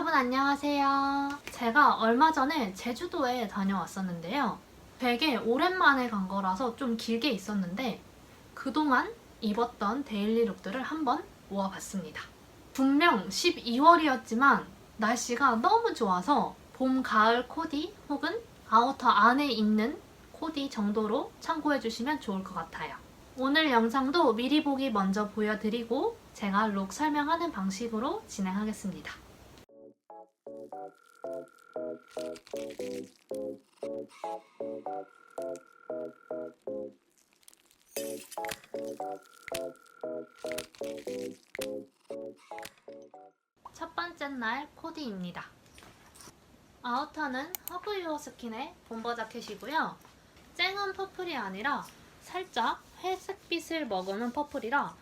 여러분 안녕하세요. 제가 얼마 전에 제주도에 다녀왔었는데요. 되게 오랜만에 간 거라서 좀 길게 있었는데 그동안 입었던 데일리 룩들을 한번 모아봤습니다. 분명 12월이었지만 날씨가 너무 좋아서 봄, 가을 코디 혹은 아우터 안에 입는 코디 정도로 참고해 주시면 좋을 것 같아요. 오늘 영상도 미리 보기 먼저 보여드리고 제가 룩 설명하는 방식으로 진행하겠습니다. 첫 번째 날 코디입니다. 아우터는 허브유어 스킨의 bomber 자켓이고요. 쨍한 퍼플이 아니라 살짝 회색빛을 머금은 퍼플이라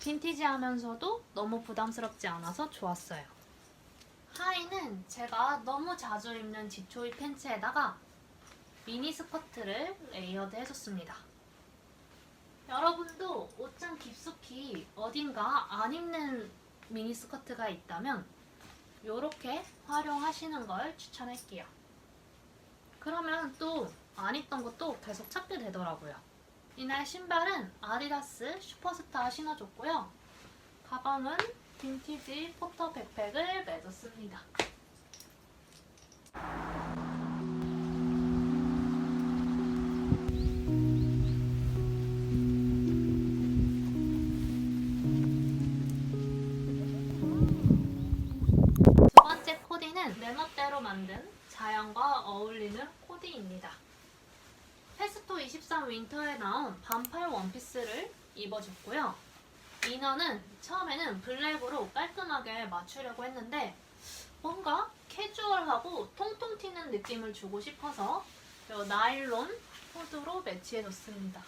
빈티지하면서도 너무 부담스럽지 않아서 좋았어요. 하의는 제가 너무 자주 입는 지초이 팬츠에다가 미니 스커트를 레이어드 해줬습니다. 여러분도 옷장 깊숙이 어딘가 안 입는 미니 스커트가 있다면 이렇게 활용하시는 걸 추천할게요. 그러면 또 안 입던 것도 계속 찾게 되더라고요. 이날 신발은 아디다스 슈퍼스타 신어줬고요. 가방은 빈티지 포터 백팩을 매줬습니다. 두 번째 코디는 내 멋대로 만든 자연과 어울리는 코디입니다. 페스토 23 윈터에 나온 반팔 원피스를 입어줬고요. 이너는 처음에는 블랙으로 깔끔하게 맞추려고 했는데 뭔가 캐주얼하고 통통 튀는 느낌을 주고 싶어서 요 나일론 후드로 매치해줬습니다.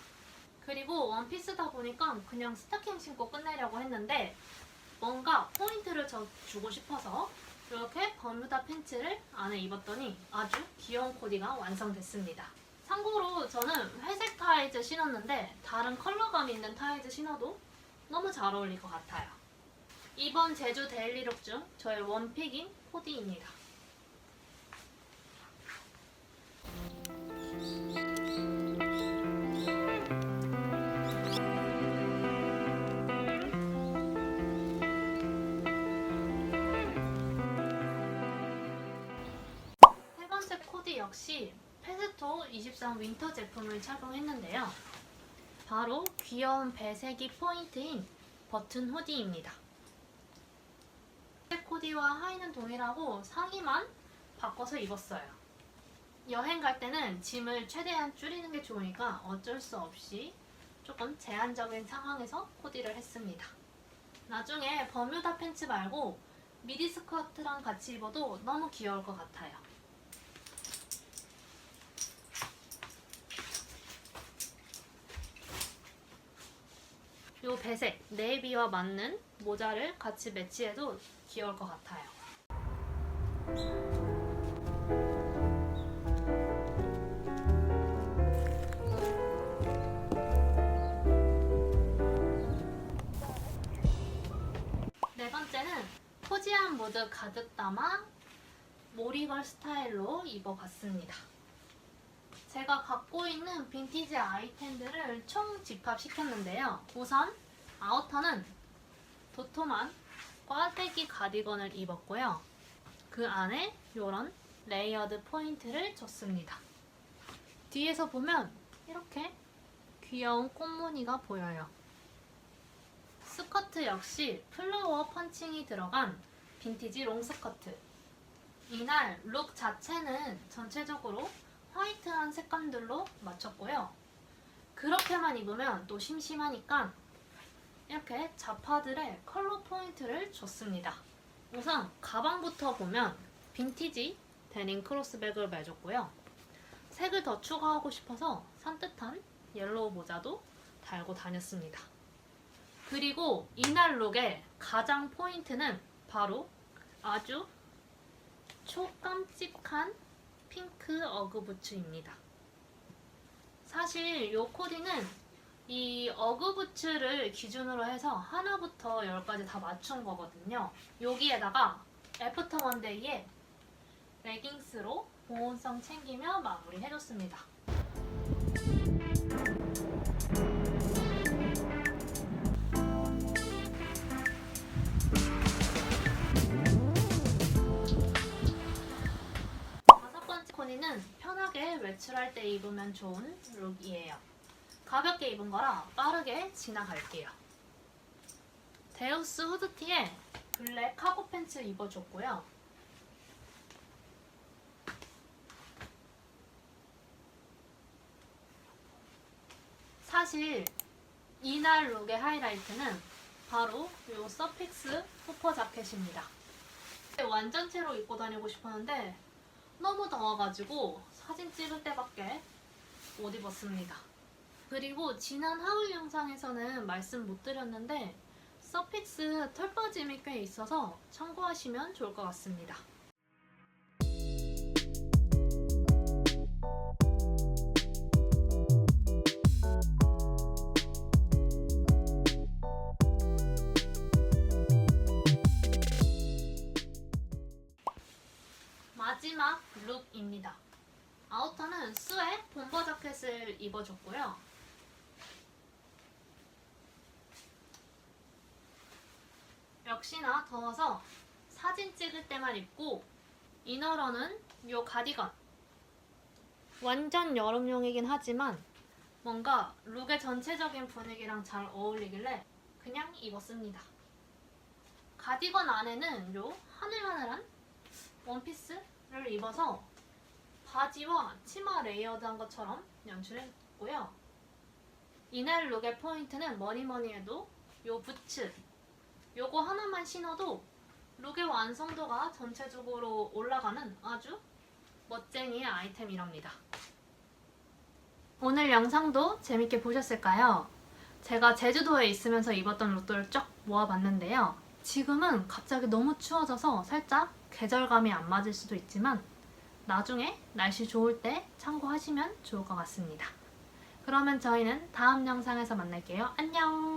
그리고 원피스다 보니까 그냥 스타킹 신고 끝내려고 했는데 뭔가 포인트를 저 주고 싶어서 이렇게 버뮤다 팬츠를 안에 입었더니 아주 귀여운 코디가 완성됐습니다. 참고로 저는 회색 타이즈 신었는데 다른 컬러감 있는 타이즈 신어도 너무 잘 어울릴 것 같아요. 이번 제주 데일리룩 중 저의 원픽인 코디입니다. 세 번째 코디 역시 페스토 23 윈터 제품을 착용했는데요. 바로 귀여운 배색이 포인트인 버튼 후디입니다. 코디와 하의는 동일하고 상의만 바꿔서 입었어요. 여행 갈 때는 짐을 최대한 줄이는 게 좋으니까 어쩔 수 없이 조금 제한적인 상황에서 코디를 했습니다. 나중에 버뮤다 팬츠 말고 미디 스커트랑 같이 입어도 너무 귀여울 것 같아요. 요 배색 네이비와 맞는 모자를 같이 매치해도 귀여울 것 같아요. 네 번째는 포지한 무드 가득 담아 모리걸 스타일로 입어봤습니다. 제가 갖고 있는 빈티지 아이템들을 총 집합시켰는데요. 우선 아우터는 도톰한 꽈배기 가디건을 입었고요. 그 안에 이런 레이어드 포인트를 줬습니다. 뒤에서 보면 이렇게 귀여운 꽃무늬가 보여요. 스커트 역시 플로워 펀칭이 들어간 빈티지 롱 스커트. 이날 룩 자체는 전체적으로 화이트한 색감들로 맞췄고요. 그렇게만 입으면 또 심심하니까 이렇게 자파들의 컬러 포인트를 줬습니다. 우선 가방부터 보면 빈티지 데님 크로스백을 매줬고요. 색을 더 추가하고 싶어서 산뜻한 옐로우 모자도 달고 다녔습니다. 그리고 이날 룩의 가장 포인트는 바로 아주 초깜찍한 핑크 어그부츠입니다. 사실 이 코디는 이 어그부츠를 기준으로 해서 하나부터 열까지 다 맞춘 거거든요. 여기에다가 애프터 원데이에 레깅스로 보온성 챙기며 마무리해줬습니다. 때 입으면 좋은 룩이에요. 가볍게 입은 거라 빠르게 지나갈게요. 데우스 후드티에 블랙 카고 팬츠 입어줬고요. 사실 이날 룩의 하이라이트는 바로 이 서픽스 후퍼 자켓입니다. 완전체로 입고 다니고 싶었는데 너무 더워가지고 사진 찍을 때밖에 못 입었습니다. 그리고 지난 하울 영상에서는 말씀 못 드렸는데 서픽스 털빠짐이 꽤 있어서 참고하시면 좋을 것 같습니다. 마지막 룩입니다. 아우터는 스웨 본버 자켓을 입어줬고요. 역시나 더워서 사진 찍을 때만 입고 이너러는 요 가디건 완전 여름용이긴 하지만 뭔가 룩의 전체적인 분위기랑 잘 어울리길래 그냥 입었습니다. 가디건 안에는 요 하늘하늘한 원피스를 입어서 바지와 치마 레이어드한 것처럼 연출했고요. 이날 룩의 포인트는 뭐니뭐니 해도 요 부츠 요거 하나만 신어도 룩의 완성도가 전체적으로 올라가는 아주 멋쟁이의 아이템이랍니다. 오늘 영상도 재밌게 보셨을까요? 제가 제주도에 있으면서 입었던 룩들을 쫙 모아봤는데요. 지금은 갑자기 너무 추워져서 살짝 계절감이 안 맞을 수도 있지만 나중에 날씨 좋을 때 참고하시면 좋을 것 같습니다. 그러면 저희는 다음 영상에서 만날게요. 안녕!